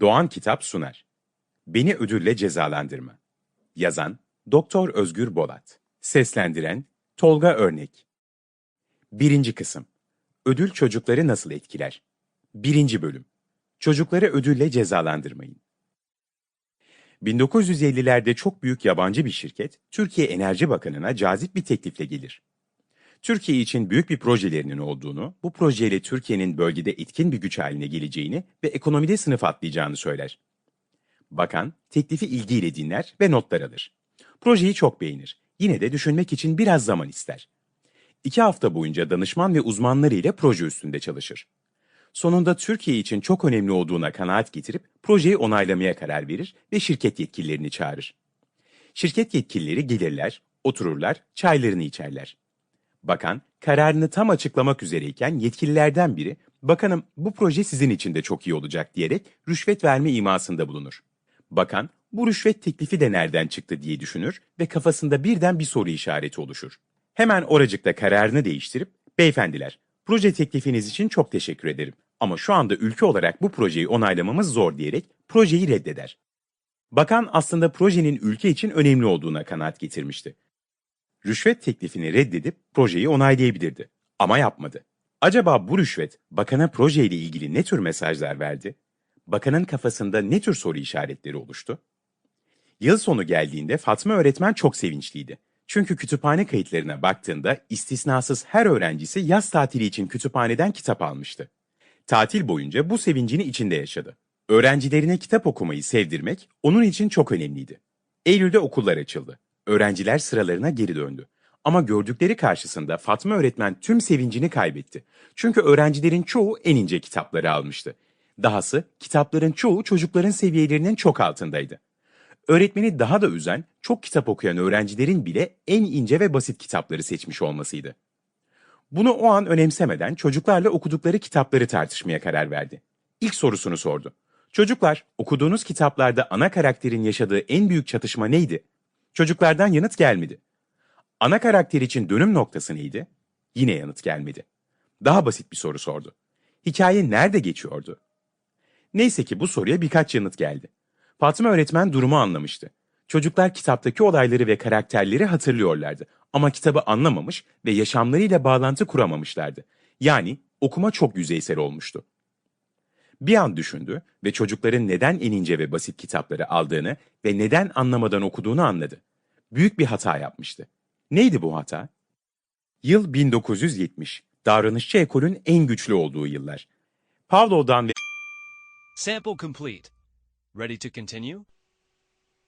Doğan Kitap sunar. Beni ödülle cezalandırma. Yazan Doktor Özgür Bolat. Seslendiren Tolga Örnek. Birinci kısım. Ödül çocukları nasıl etkiler? Birinci bölüm. Çocukları ödülle cezalandırmayın. 1950'lerde çok büyük yabancı bir şirket, Türkiye Enerji Bakanı'na cazip bir teklifle gelir. Türkiye için büyük bir projelerinin olduğunu, bu projeyle Türkiye'nin bölgede etkin bir güç haline geleceğini ve ekonomide sınıf atlayacağını söyler. Bakan, teklifi ilgiyle dinler ve notlar alır. Projeyi çok beğenir. Yine de düşünmek için biraz zaman ister. İki hafta boyunca danışman ve uzmanları ile proje üstünde çalışır. Sonunda Türkiye için çok önemli olduğuna kanaat getirip projeyi onaylamaya karar verir ve şirket yetkililerini çağırır. Şirket yetkilileri gelirler, otururlar, çaylarını içerler. Bakan kararını tam açıklamak üzereyken yetkililerden biri, "Bakanım, bu proje sizin için de çok iyi olacak." diyerek rüşvet verme imasında bulunur. Bakan, bu rüşvet teklifi de nereden çıktı diye düşünür ve kafasında birden bir soru işareti oluşur. Hemen oracıkta kararını değiştirip, "Beyefendiler, proje teklifiniz için çok teşekkür ederim ama şu anda ülke olarak bu projeyi onaylamamız zor." diyerek projeyi reddeder. Bakan aslında projenin ülke için önemli olduğuna kanaat getirmişti rüşvet teklifini reddedip projeyi onaylayabilirdi. Ama yapmadı. Acaba bu rüşvet bakana projeyle ilgili ne tür mesajlar verdi? Bakanın kafasında ne tür soru işaretleri oluştu? Yıl sonu geldiğinde Fatma öğretmen çok sevinçliydi. Çünkü kütüphane kayıtlarına baktığında istisnasız her öğrencisi yaz tatili için kütüphaneden kitap almıştı. Tatil boyunca bu sevincini içinde yaşadı. Öğrencilerine kitap okumayı sevdirmek onun için çok önemliydi. Eylül'de okullar açıldı. Öğrenciler sıralarına geri döndü. Ama gördükleri karşısında Fatma öğretmen tüm sevincini kaybetti. Çünkü öğrencilerin çoğu en ince kitapları almıştı. Dahası kitapların çoğu çocukların seviyelerinin çok altındaydı. Öğretmeni daha da üzen, çok kitap okuyan öğrencilerin bile en ince ve basit kitapları seçmiş olmasıydı. Bunu o an önemsemeden çocuklarla okudukları kitapları tartışmaya karar verdi. İlk sorusunu sordu. Çocuklar, okuduğunuz kitaplarda ana karakterin yaşadığı en büyük çatışma neydi? Çocuklardan yanıt gelmedi. Ana karakter için dönüm noktası neydi? Yine yanıt gelmedi. Daha basit bir soru sordu. Hikaye nerede geçiyordu? Neyse ki bu soruya birkaç yanıt geldi. Fatma öğretmen durumu anlamıştı. Çocuklar kitaptaki olayları ve karakterleri hatırlıyorlardı ama kitabı anlamamış ve yaşamlarıyla bağlantı kuramamışlardı. Yani okuma çok yüzeysel olmuştu. Bir an düşündü ve çocukların neden en ince ve basit kitapları aldığını ve neden anlamadan okuduğunu anladı. Büyük bir hata yapmıştı. Neydi bu hata? Yıl 1970. Davranışçı ekolün en güçlü olduğu yıllar. Pavlov'dan ve Sample complete. Ready to continue?